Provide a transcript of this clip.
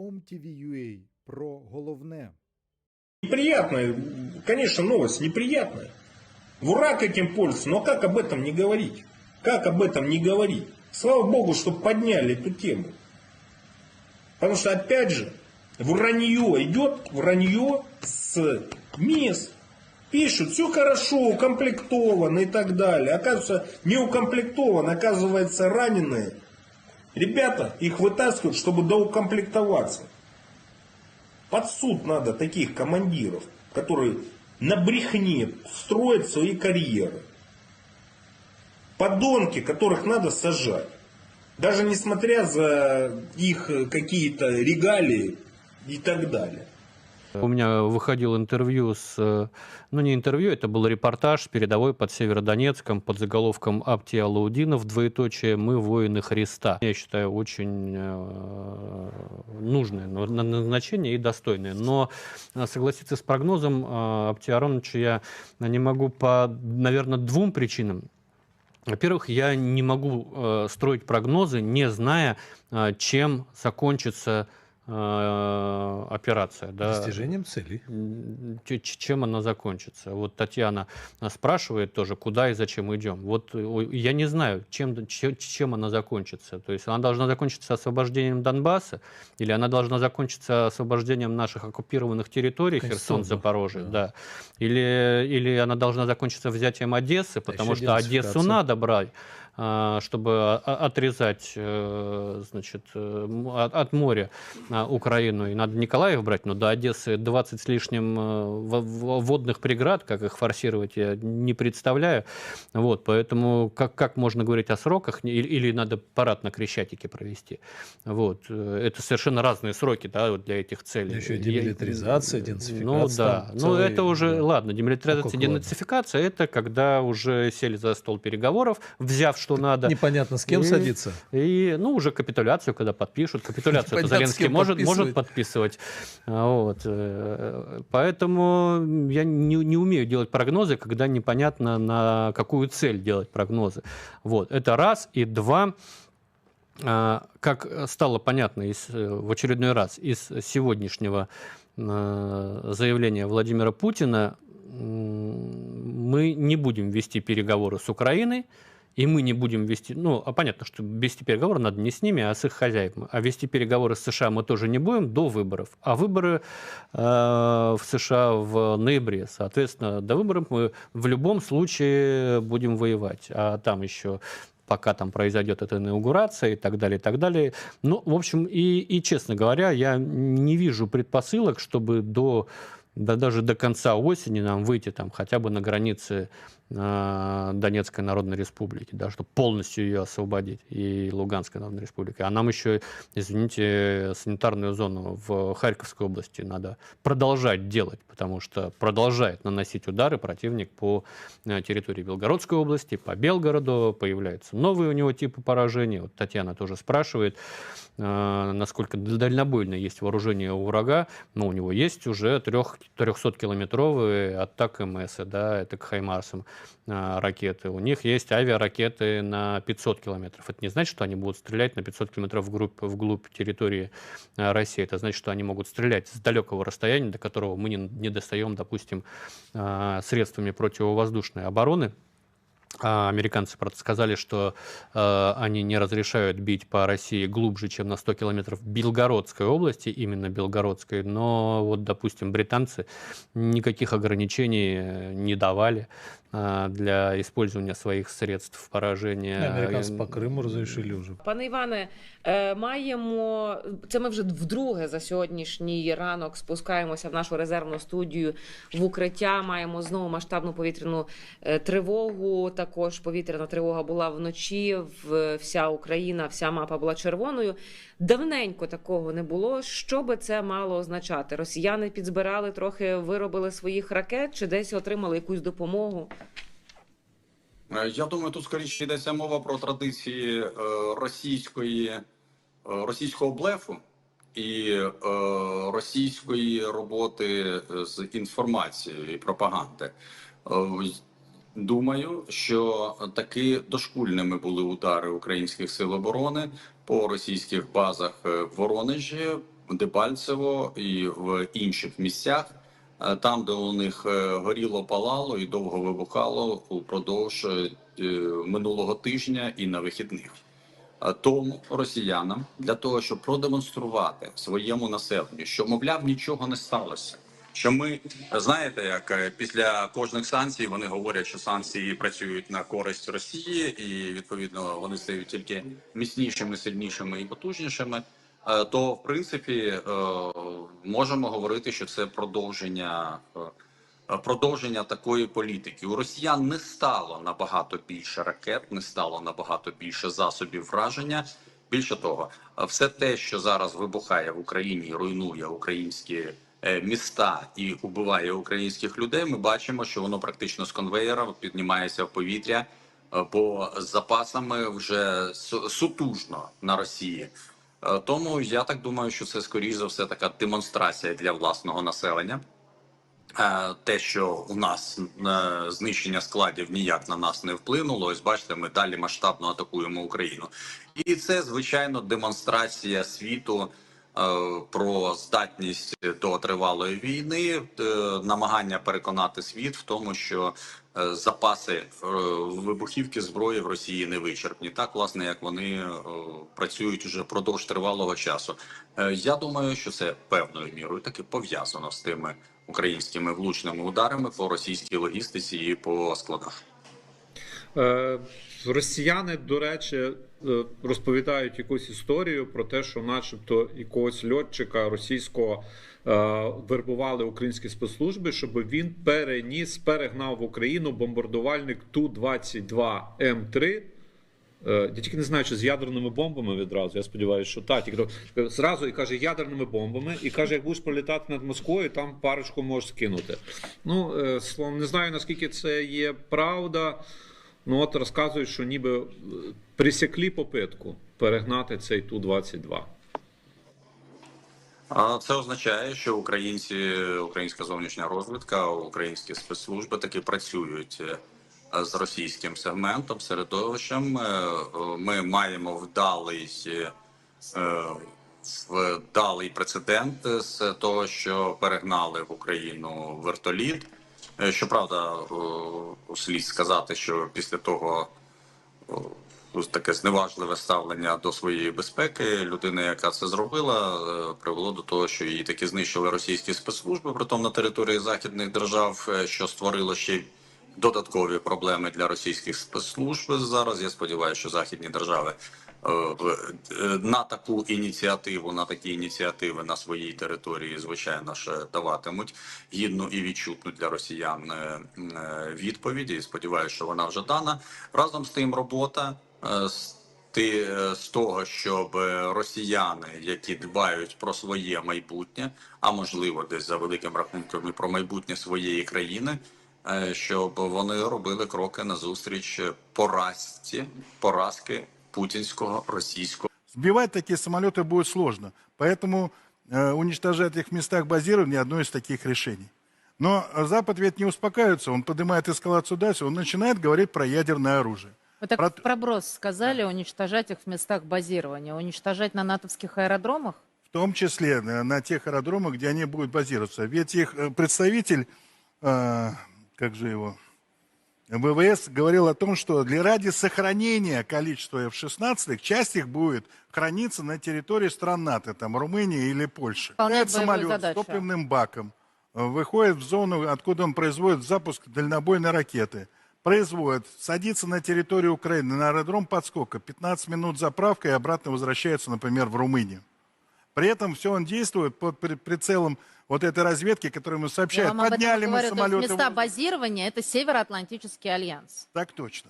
OMTV.ua про головне. Неприятная, конечно, новость неприятная. Враг этим пользуется, но как об этом не говорить? Как об этом не говорить? Слава Богу, что подняли эту тему. Потому что, опять же, вранье идет, вранье с мест. Пишут, все хорошо, укомплектовано и так далее. Оказывается, не укомплектовано, оказывается, раненые. Ребята, их вытаскивают, чтобы доукомплектоваться. Под суд надо таких командиров, которые на брехне строят свои карьеры. Подонки, которых надо сажать. Даже несмотря за их какие-то регалии и так далее. У меня выходил интервью с... э, Ну, не интервью, это был репортаж передовой под Северодонецком под заголовком «Апти Алаудинов, двоеточие, мы воины Христа». Я считаю, очень э, нужное на- на- назначение и достойное. Но э, согласиться с прогнозом Апти Ароновича я не могу по, наверное, двум причинам. Во-первых, я не могу строить прогнозы, не зная, чем закончится операция. Да. Достижением целей. Ч- чем она закончится. Вот Татьяна а, спрашивает тоже, куда и зачем идем. Вот э, я не знаю, чем, че- чем она закончится. То есть она должна закончиться освобождением Донбасса, или она должна закончиться освобождением наших оккупированных территорий, Херсон, Запорожье, да. да. Или, или она должна закончиться взятием Одессы, потому еще что Одессу надо брать а, чтобы о- отрезать э, значит, э, от, моря а, Украину. И надо Николаев брать, но до Одессы 20 с лишним э, во- во- водных преград, как их форсировать, я не представляю. Вот, поэтому как, как можно говорить о сроках, или, или надо парад на Крещатике провести. Вот, это совершенно разные сроки да, вот для этих целей. Еще демилитаризация, Ну денацификация, да, там ну это уже, да. ладно, демилитаризация, денацификация, это когда уже сели за стол переговоров, взяв что надо. Непонятно с кем И- садиться. И, ну, уже капитуляцию, когда подпишут. Капитуляцию Непонятно, Зеленский может, может подписывать. А, Вот. э, Поэтому я не, не умею делать прогнозы, когда непонятно, на какую цель делать прогнозы. Вот. Это раз. И два. а, Как стало понятно из, э, в очередной раз из сегодняшнего э, заявления Владимира Путина, мы не будем вести переговоры с Украиной, и мы не будем вести, ну, а понятно, что вести переговоры надо не с ними, а с их хозяевами. А вести переговоры с США мы тоже не будем до выборов. А выборы э, в США в ноябре. Соответственно, до выборов мы в любом случае будем воевать. А там еще пока там произойдет эта инаугурация и так далее, и так далее. Ну, в общем, и, и честно говоря, я не вижу предпосылок, чтобы до да даже до конца осени нам выйти там хотя бы на границы Донецкой Народной Республики, да, чтобы полностью ее освободить, и Луганской Народной Республики. А нам еще, извините, санитарную зону в Харьковской области надо продолжать делать, потому что продолжает наносить удары противник по э, территории Белгородской области, по Белгороду, появляются новые у него типы поражений. Вот Татьяна тоже спрашивает, э, насколько дальнобойно есть вооружение у врага. Ну, у него есть уже 300-километровые атак МС, да, это к Хаймарсам ракеты. У них есть авиаракеты на 500 километров. Это не значит, что они будут стрелять на 500 километров вглубь, вглубь территории а, России. Это значит, что они могут стрелять с далекого расстояния, до которого мы не, не достаем, допустим, а, средствами противовоздушной обороны. А Американцы, правда, сказали, что э, они не разрешают бить по России глубже, чем на 100 километров Белгородской области, именно Белгородской. Но вот, допустим, британцы никаких ограничений э, не давали э, для использования своих средств поражения. Американцы по Крыму разрешили уже. Пане Іване, е, маємо це. Ми вже вдруге за сьогоднішній ранок спускаємося в нашу резервну студію в укриття. Маємо знову масштабну повітряну е, тривогу. Також повітряна тривога була вночі. Вся Україна, вся мапа була червоною. Давненько такого не було. Що би це мало означати? Росіяни підзбирали трохи, виробили своїх ракет, чи десь отримали якусь допомогу? Е, Я думаю, тут скоріше йдеться мова про традиції е, російської, е, російського блефу і російської роботи з інформацією і пропаганди. Думаю, що таки дошкульними були удари українських сил оборони по російських базах в Воронежі, Дебальцево і в інших місцях, там, де у них е, горіло палало і довго вибухало упродовж е, е, минулого тижня і на вихідних. Тому росіянам для того, щоб продемонструвати своєму населенню, що мовляв нічого не сталося. Що ми знаєте, як е, після кожних санкцій вони говорять, що санкції працюють на користь Росії, і відповідно вони стають тільки міцнішими, сильнішими і потужнішими. Е, То в принципі е, можемо говорити, що це продовження е, продовження такої політики. У росіян не стало набагато більше ракет, не стало набагато більше засобів враження. Більше того, все те, що зараз вибухає в Україні, руйнує українські міста і убиває українських людей. Ми бачимо, що воно практично з конвеєра піднімається в повітря, бо з запасами вже сутужно на Росії. Е, Тому я так думаю, що це скоріш за все така демонстрація для власного населення. Е, Те, що у нас е, знищення складів ніяк на нас не вплинуло, ось бачите, ми далі масштабно атакуємо Україну, і це звичайно демонстрація світу про здатність до тривалої війни, е, намагання переконати світ в тому, що е, запаси е, вибухівки зброї в Росії не вичерпні, так власне як вони е, працюють уже впродовж тривалого часу. Е, Я думаю, що це певною мірою таки пов'язано з тими українськими влучними ударами по російській логістиці і по складах. Е, Росіяни, до речі, е, розповідають якусь історію про те, що, начебто, якогось льотчика російського е, вербували українські спецслужби, щоб він переніс, перегнав в Україну бомбардувальник Ту-22М3. Е, Я тільки не знаю, чи з ядерними бомбами відразу. Я сподіваюся, що так. Тільки зразу і каже ядерними бомбами, і каже, як будеш пролітати над Москвою, там парочку можеш скинути. Ну, е, словом, не знаю наскільки це є правда. Ну от розказують, що ніби е, присекли попитку перегнати цей Ту-22. А це означає, що українці, українська зовнішня розвідка, українські спецслужби таки працюють е, з російським сегментом, середовищем. Е, Ми маємо вдалий, вдалий прецедент з того, що перегнали в Україну вертоліт. Е, Щоправда, е, слід сказати, що після того таке зневажливе ставлення до своєї безпеки. Людина, яка це зробила, е, привело до того, що її таки знищили російські спецслужби, притом на території західних держав, е, що створило ще додаткові проблеми для російських спецслужб. Зараз я сподіваюся, що західні держави. е, е, На таку ініціативу, на такі ініціативи на своїй території, звичайно ж, даватимуть гідну і відчутну для росіян е, е. І сподіваюся, що вона вже дана. Разом з тим, робота ти з того, щоб росіяни, які дбають про своє майбутнє, а можливо, десь за великим рахунком і про майбутнє своєї країни, щоб вони робили кроки назустріч поразці, поразки путінського російського. Сбивать такие самолеты будет сложно. Поэтому э, уничтожать их в местах базирования одно из таких решений. Но э, Запад ведь не успокаивается, он поднимает эскалацию дальше, он начинает говорить про ядерное оружие. Вы так Про- в проброс сказали уничтожать их в местах базирования. Уничтожать на натовских аэродромах? В том числе э, на тех аэродромах, где они будут базироваться. Ведь их э, представитель, э, как же его, ВВС говорил о том, что для ради сохранения количества F-16, часть их будет храниться на территории стран НАТО, там Румынии или Польши. Этот самолет с задачу. топливным баком э, выходит в зону, откуда он производит запуск дальнобойной ракеты. Производит, садится на территорию Украины, на аэродром подскока, 15 минут заправка и обратно возвращается, например, в Румынию. При этом все он действует под при- прицелом вот этой разведки, которую мы этом Подняли мы говорю. Самолеты. места базирования – это Североатлантический альянс. Так точно.